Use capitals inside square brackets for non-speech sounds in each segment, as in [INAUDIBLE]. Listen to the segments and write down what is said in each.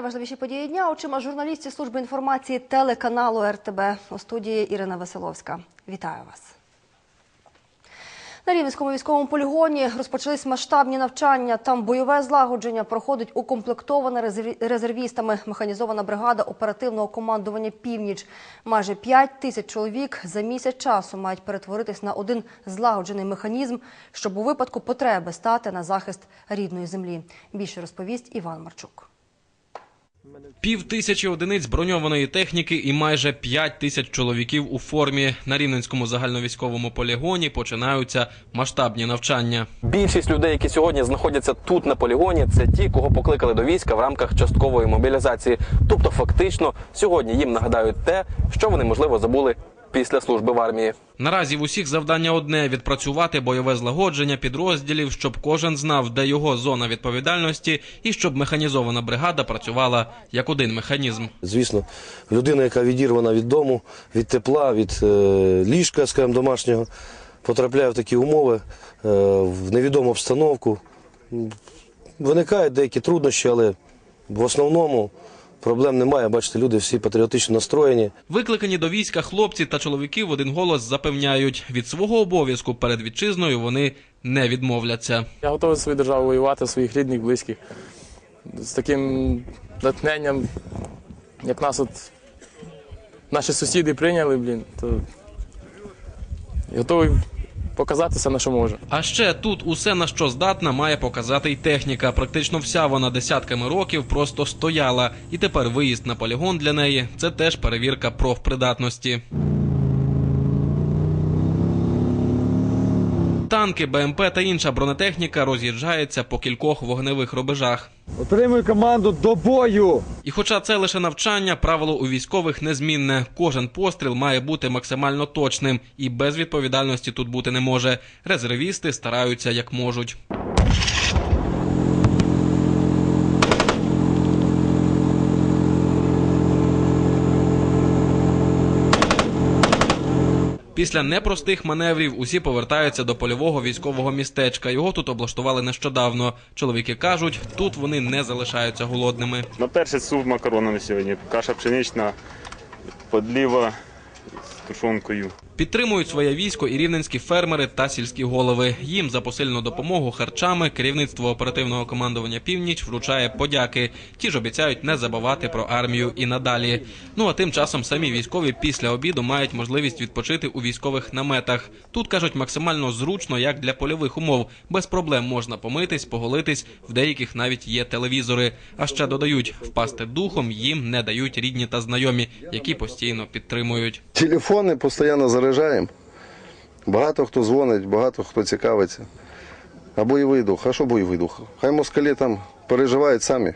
Найважливіші події дня очима журналістів служби інформації телеканалу РТБ у студії Ірина Веселовська. Вітаю вас. На Рівненському військовому полігоні розпочались масштабні навчання. Там бойове злагодження проходить укомплектована резерві- резервістами механізована бригада оперативного командування Північ. Майже 5 тисяч чоловік за місяць часу мають перетворитись на один злагоджений механізм, щоб у випадку потреби стати на захист рідної землі. Більше розповість Іван Марчук. Пів тисячі одиниць броньованої техніки і майже п'ять тисяч чоловіків у формі на рівненському загальновійськовому полігоні починаються масштабні навчання. Більшість людей, які сьогодні знаходяться тут на полігоні, це ті, кого покликали до війська в рамках часткової мобілізації. Тобто, фактично, сьогодні їм нагадають те, що вони можливо забули після служби в армії. Наразі в усіх завдання одне відпрацювати бойове злагодження підрозділів, щоб кожен знав, де його зона відповідальності, і щоб механізована бригада працювала як один механізм. Звісно, людина, яка відірвана від дому, від тепла, від е, ліжка, скажімо, домашнього, потрапляє в такі умови, е, в невідому обстановку. Виникають деякі труднощі, але в основному проблем немає. Бачите, люди всі патріотично настроєні. Викликані до війська хлопці та чоловіки в один голос запевняють, від свого обов'язку перед вітчизною вони не відмовляться. Я готовий свою державу воювати, своїх рідних, близьких. З таким натхненням, як нас от наші сусіди прийняли, блін, то готовий показати все, на що можу. А ще тут усе на що здатна має показати й техніка. Практично вся вона десятками років просто стояла, і тепер виїзд на полігон для неї це теж перевірка профпридатності. Танки, БМП та інша бронетехніка роз'їжджається по кількох вогневих рубежах. Отримую команду до бою. І хоча це лише навчання, правило у військових незмінне. Кожен постріл має бути максимально точним, і без відповідальності тут бути не може. Резервісти стараються як можуть. Після непростих маневрів усі повертаються до польового військового містечка. Його тут облаштували нещодавно. Чоловіки кажуть, тут вони не залишаються голодними. На перший суп макаронами сьогодні. Каша пшенична, подліва з тушонкою. Підтримують своє військо і рівненські фермери та сільські голови. Їм за посильну допомогу харчами керівництво оперативного командування Північ вручає подяки. Ті ж обіцяють не забувати про армію і надалі. Ну а тим часом самі військові після обіду мають можливість відпочити у військових наметах. Тут кажуть максимально зручно, як для польових умов. Без проблем можна помитись, поголитись. В деяких навіть є телевізори. А ще додають, впасти духом їм не дають рідні та знайомі, які постійно підтримують. Телефони постійно заряджаємо. Багато хто дзвонить, багато хто цікавиться. А бойовий дух, а що бойовий дух? Хай москалі там переживають самі.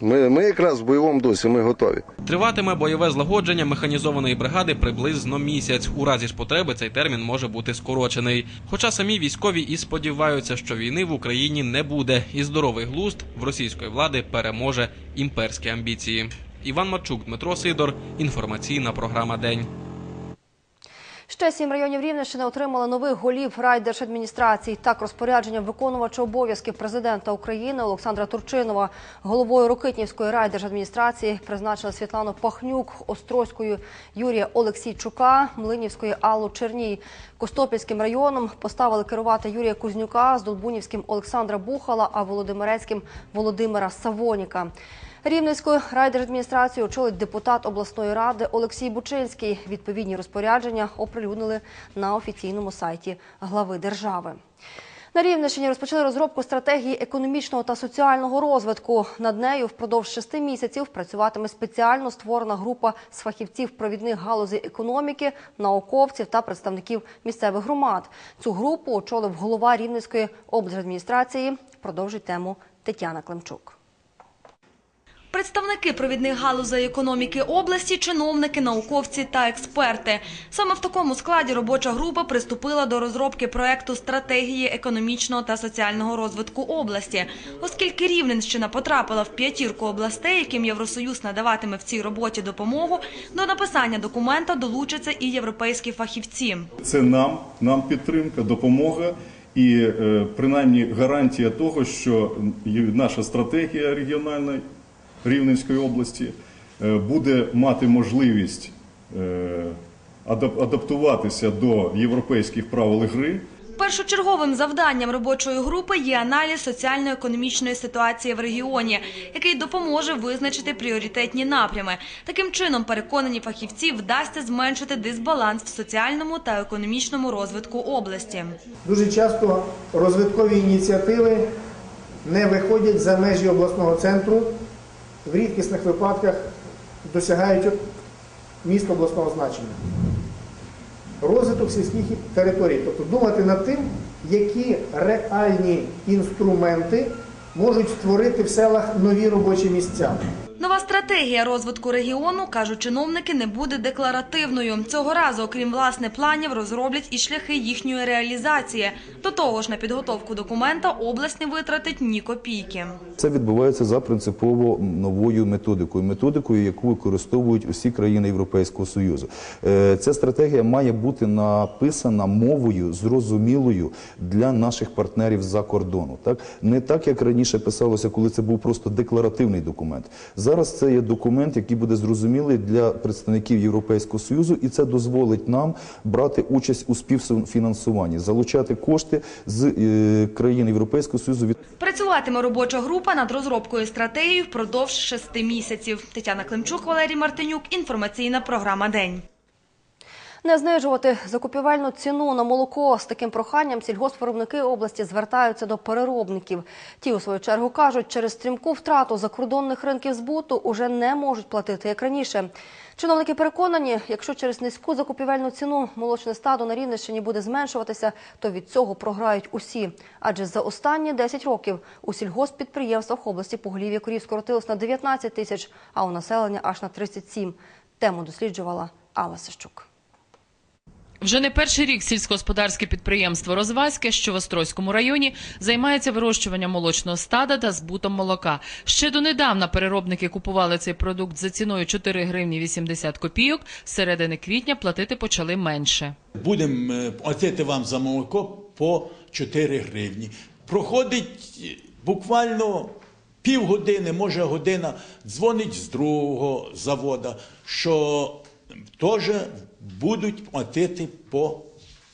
Ми, ми якраз в бойовому дусі, ми готові. Триватиме бойове злагодження механізованої бригади приблизно місяць. У разі ж потреби цей термін може бути скорочений. Хоча самі військові і сподіваються, що війни в Україні не буде, і здоровий глузд в російської влади переможе імперські амбіції. Іван Марчук, Дмитро Сидор. Інформаційна програма День. Ще сім районів Рівненщини отримали нових голів райдержадміністрацій. Так розпорядження виконувача обов'язків президента України Олександра Турчинова головою Рокитнівської райдержадміністрації призначили Світлану Пахнюк, Острозькою Юрія Олексійчука, Млинівської Аллу Черній. Костопільським районом поставили керувати Юрія Кузнюка, з Долбунівським Олександра Бухала, а Володимирецьким Володимира Савоніка. Рівненську райдержадміністрацію очолить депутат обласної ради Олексій Бучинський. Відповідні розпорядження оприлюднили на офіційному сайті глави держави. На Рівненщині розпочали розробку стратегії економічного та соціального розвитку. Над нею впродовж шести місяців працюватиме спеціально створена група з фахівців провідних галузей економіки, науковців та представників місцевих громад. Цю групу очолив голова Рівненської облдержадміністрації. Продовжить тему Тетяна Климчук. Представники провідних галузей економіки області, чиновники, науковці та експерти. Саме в такому складі робоча група приступила до розробки проекту стратегії економічного та соціального розвитку області, оскільки Рівненщина потрапила в п'ятірку областей, яким Євросоюз надаватиме в цій роботі допомогу. До написання документа долучаться і європейські фахівці. Це нам, нам підтримка, допомога і е, принаймні гарантія того, що наша стратегія регіональна Рівненської області е, буде мати можливість е, адаптуватися до європейських правил гри. Першочерговим завданням робочої групи є аналіз соціально-економічної ситуації в регіоні, який допоможе визначити пріоритетні напрями. Таким чином, переконані фахівці, вдасться зменшити дисбаланс в соціальному та економічному розвитку області. Дуже часто розвиткові ініціативи не виходять за межі обласного центру, в рідкісних випадках досягають міст обласного значення. Розвиток сільських територій, тобто думати над тим, які реальні інструменти можуть створити в селах нові робочі місця. Нова стратегія розвитку регіону, кажуть чиновники, не буде декларативною. Цього разу, окрім власне планів, розроблять і шляхи їхньої реалізації. До того ж, на підготовку документа область не витратить ні копійки. Це відбувається за принципово новою методикою, методикою, яку використовують усі країни Європейського Союзу. Е, Ця стратегія має бути написана мовою зрозумілою для наших партнерів за кордону. Так не так, як раніше писалося, коли це був просто декларативний документ. Зараз це є документ, який буде зрозумілий для представників Європейського Союзу, і це дозволить нам брати участь у співфінансуванні, залучати кошти з е, країн Європейського Союзу Працюватиме робоча група над розробкою стратегії впродовж шести місяців. Тетяна Климчук, Валерій Мартинюк. Інформаційна програма День. Не знижувати закупівельну ціну на молоко з таким проханням сільгоспвиробники області звертаються до переробників. Ті, у свою чергу, кажуть, через стрімку втрату закордонних ринків збуту уже не можуть платити як раніше. Чиновники переконані, якщо через низьку закупівельну ціну молочне стадо на Рівненщині буде зменшуватися, то від цього програють усі. Адже за останні 10 років у сільгосппідприємствах області поголів'я корів скоротилось на 19 тисяч, а у населення аж на 37. Тему досліджувала Алла Сищук. Вже не перший рік сільськогосподарське підприємство Розваське, що в Острозькому районі, займається вирощуванням молочного стада та збутом молока. Ще донедавна переробники купували цей продукт за ціною 4 гривні 80 копійок. З середини квітня платити почали менше. Будемо е, платити вам за молоко по 4 гривні. Проходить е, буквально півгодини, може година, дзвонить з другого завода, що теж будуть платити по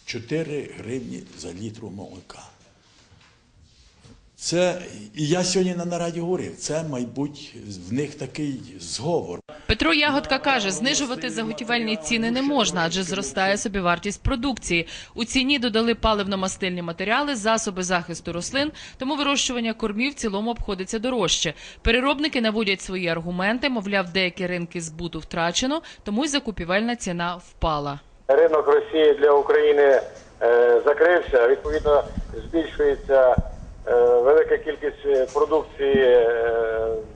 4 гривні за літру молока. Це, і я сьогодні на нараді говорив, це, мабуть, в них такий зговор. Петро Ягодка каже, знижувати заготівельні ціни не можна, адже зростає собівартість продукції. У ціні додали паливно-мастильні матеріали, засоби захисту рослин, тому вирощування кормів в цілому обходиться дорожче. Переробники наводять свої аргументи, мовляв, деякі ринки збуту втрачено, тому й закупівельна ціна впала. Ринок Росії для України е, закрився. Відповідно, збільшується е, велика кількість е, продукції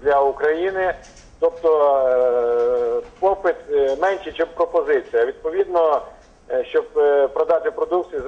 для України. Тобто е, попит менше, менший, ніж пропозиція. Відповідно, е, щоб е, продати продукцію,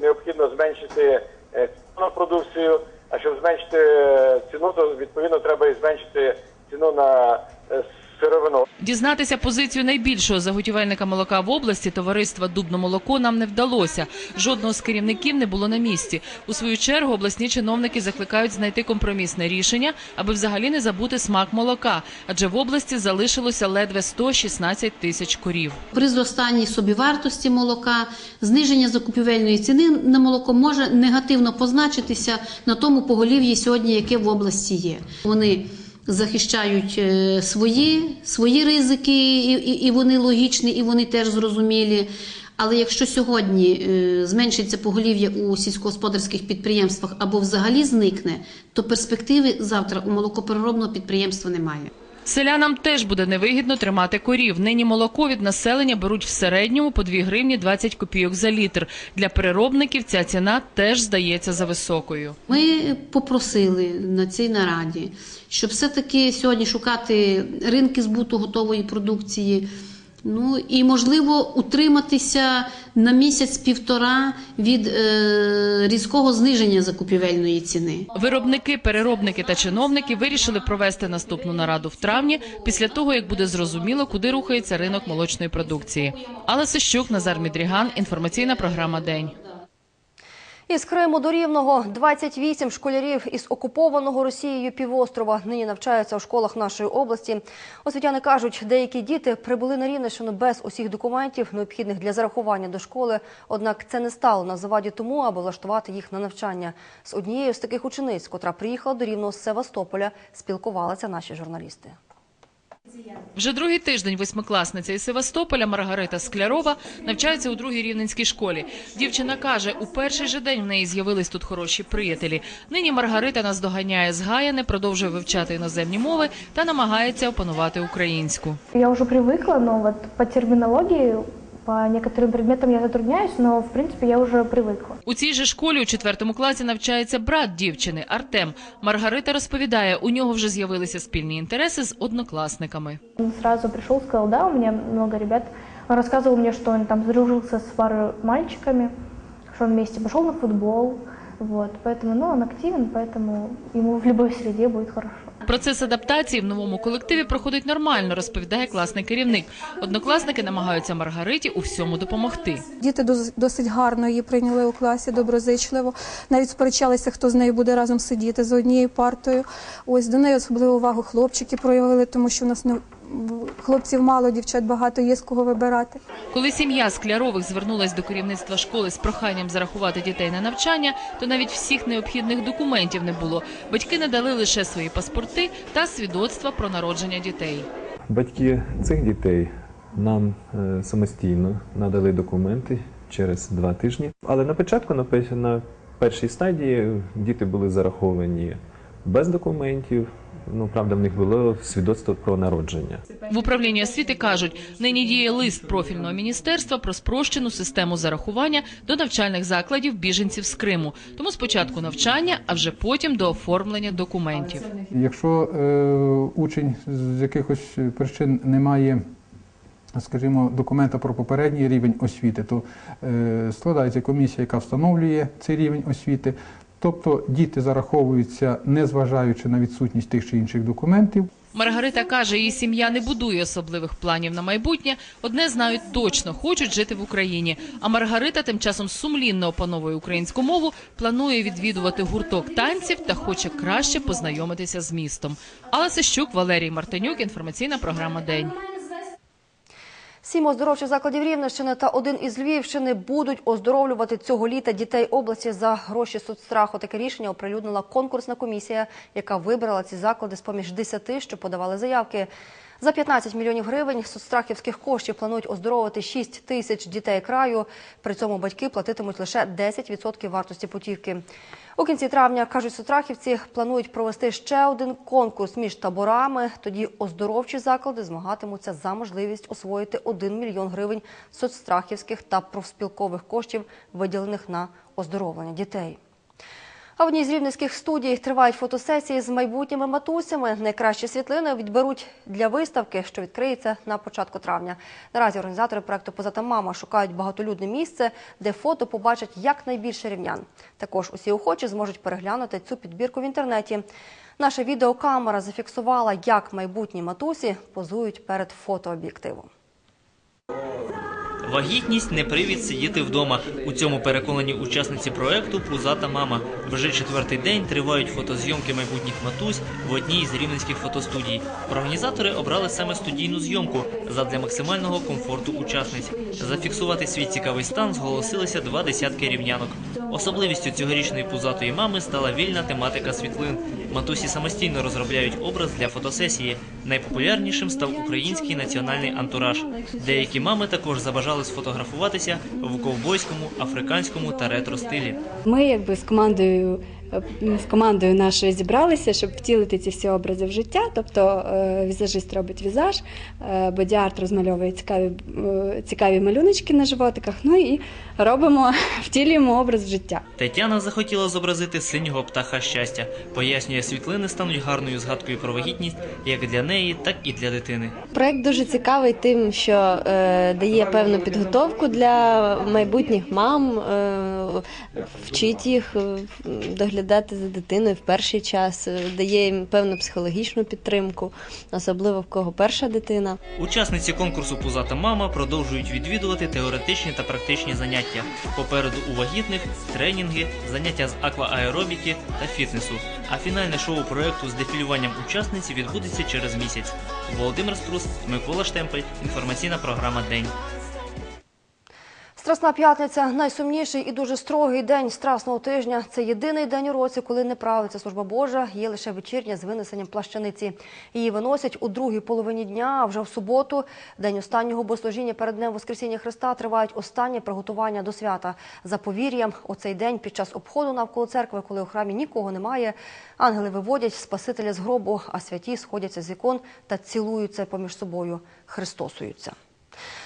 необхідно зменшити е, ціну на продукцію. А щоб зменшити е, ціну, то відповідно треба і зменшити ціну на е, сировину. Дізнатися позицію найбільшого заготівельника молока в області товариства Дубно молоко нам не вдалося. Жодного з керівників не було на місці. У свою чергу обласні чиновники закликають знайти компромісне рішення, аби взагалі не забути смак молока, адже в області залишилося ледве 116 тисяч корів. При зростанні собівартості молока зниження закупівельної ціни на молоко може негативно позначитися на тому поголів'ї сьогодні, яке в області є. Вони захищають е, свої, свої ризики, і, і, і вони логічні, і вони теж зрозумілі. Але якщо сьогодні е, зменшиться поголів'я у сільськогосподарських підприємствах або взагалі зникне, то перспективи завтра у молокопереробного підприємства немає. Селянам теж буде невигідно тримати корів. Нині молоко від населення беруть в середньому по 2 гривні 20 копійок за літр. Для переробників ця ціна теж здається за високою. Ми попросили на цій нараді, щоб все-таки сьогодні шукати ринки збуту готової продукції. Ну і можливо утриматися на місяць-півтора від е, різкого зниження закупівельної ціни. Виробники, переробники та чиновники вирішили провести наступну нараду в травні після того, як буде зрозуміло, куди рухається ринок молочної продукції. Алла Сищук, Назар Мідріган. Інформаційна програма День. Із Криму до Рівного 28 школярів із окупованого Росією півострова нині навчаються у школах нашої області. Освітяни кажуть, деякі діти прибули на Рівненщину без усіх документів, необхідних для зарахування до школи. Однак це не стало на заваді тому, аби влаштувати їх на навчання. З однією з таких учениць, котра приїхала до Рівного з Севастополя, спілкувалися наші журналісти. Вже другий тиждень восьмикласниця із Севастополя Маргарита Склярова навчається у другій рівненській школі. Дівчина каже, у перший же день в неї з'явились тут хороші приятелі. Нині Маргарита наздоганяє згаяне, продовжує вивчати іноземні мови та намагається опанувати українську. Я вже привикла, але вот по терминологии, по некоторым предметам я затрудняюсь, но в принципе я уже привыкла. У цій же школі у четвертому класі навчається брат дівчини Артем. Маргарита розповідає, у нього вже з'явилися спільні інтереси з однокласниками. Он сразу пришел, сказал, да, у меня много ребят. Он рассказывал мне, что он там сдружился с парой мальчиками, что он вместе пошел на футбол. Вот, поэтому, ну, он активен, поэтому ему в любой среде будет хорошо. Процес адаптації в новому колективі проходить нормально, розповідає класний керівник. Однокласники намагаються Маргариті у всьому допомогти. Діти досить гарно її прийняли у класі, доброзичливо. Навіть сперечалися, хто з нею буде разом сидіти за однією партою. Ось до неї особливу увагу хлопчики проявили, тому що у нас не хлопців мало, дівчат багато, є з кого вибирати. Коли сім'я Склярових звернулась до керівництва школи з проханням зарахувати дітей на навчання, то навіть всіх необхідних документів не було. Батьки надали лише свої паспорти та свідоцтва про народження дітей. Батьки цих дітей нам е, самостійно надали документи через два тижні. Але на початку, на, пе- на першій стадії, діти були зараховані без документів. Ну, правда, в них було свідоцтво про народження. В управлінні освіти кажуть, нині діє лист профільного міністерства про спрощену систему зарахування до навчальних закладів біженців з Криму. Тому спочатку навчання, а вже потім до оформлення документів. Якщо е, учень з якихось причин не має, скажімо, документа про попередній рівень освіти, то е, складається комісія, яка встановлює цей рівень освіти. Тобто діти зараховуються, незважаючи на відсутність тих чи інших документів. Маргарита каже, її сім'я не будує особливих планів на майбутнє. Одне знають точно, хочуть жити в Україні. А Маргарита тим часом сумлінно опановує українську мову, планує відвідувати гурток танців та хоче краще познайомитися з містом. Алла Сищук, Валерій Мартинюк. Інформаційна програма День. Сім оздоровчих закладів Рівненщини та один із Львівщини будуть оздоровлювати цього літа дітей області за гроші соцстраху. Таке рішення оприлюднила конкурсна комісія, яка вибрала ці заклади з поміж 10, що подавали заявки. За 15 мільйонів гривень соцстрахівських коштів планують оздоровити 6 тисяч дітей краю. При цьому батьки платитимуть лише 10% вартості путівки. У кінці травня, кажуть сутрахівці, планують провести ще один конкурс між таборами. Тоді оздоровчі заклади змагатимуться за можливість освоїти 1 мільйон гривень соцстрахівських та профспілкових коштів, виділених на оздоровлення дітей. А в одній з рівненських студій тривають фотосесії з майбутніми матусями. Найкращі світлини відберуть для виставки, що відкриється на початку травня. Наразі організатори проекту Позата мама шукають багатолюдне місце, де фото побачать якнайбільше рівнян. Також усі охочі зможуть переглянути цю підбірку в інтернеті. Наша відеокамера зафіксувала, як майбутні матусі позують перед фотооб'єктивом. Вагітність не привід сидіти вдома. У цьому переконані учасниці проекту Пузата мама. Вже четвертий день тривають фотозйомки майбутніх матусь в одній з рівненських фотостудій. Організатори обрали саме студійну зйомку задля максимального комфорту учасниць. Зафіксувати свій цікавий стан зголосилися два десятки рівнянок. Особливістю цьогорічної пузатої мами стала вільна тематика світлин. Матусі самостійно розробляють образ для фотосесії. Найпопулярнішим став український національний антураж. Деякі мами також забажали сфотографуватися в ковбойському, африканському та ретро стилі. Ми якби з командою з командою нашою зібралися, щоб втілити ці всі образи в життя. Тобто е, візажист робить візаж, е, бодіарт розмальовує цікаві, е, цікаві малюночки на животиках. Ну і робимо, [LAUGHS] втілюємо образ в життя. Тетяна захотіла зобразити синього птаха щастя. Пояснює, світлини стануть гарною згадкою про вагітність як для неї, так і для дитини. Проект дуже цікавий тим, що е, дає певну підготовку для майбутніх мам, е, вчить їх е, доглядати за дитиною в перший час, е, дає їм певну психологічну підтримку, особливо в кого перша дитина. Учасниці конкурсу Пузата мама продовжують відвідувати теоретичні та практичні заняття. Попереду у вагітних тренінги, заняття з аквааеробіки та фітнесу. А фінальне шоу проекту з дефілюванням учасниці відбудеться через місяць. Володимир Струс, Микола Штемпель. Інформаційна програма День. Страсна п'ятниця найсумніший і дуже строгий день страсного тижня. Це єдиний день у році, коли не правиться служба Божа. Є лише вечірня з винесенням плащаниці. Її виносять у другій половині дня. А вже в суботу, день останнього богослужіння перед днем Воскресіння Христа, тривають останні приготування до свята. За повір'ям, у цей день під час обходу навколо церкви, коли у храмі нікого немає, ангели виводять Спасителя з гробу, а святі сходяться з ікон та цілуються поміж собою, христосуються.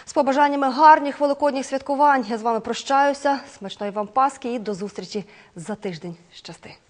З побажаннями гарних великодніх святкувань я з вами прощаюся. Смачної вам Пасхи і до зустрічі за тиждень. Щасти!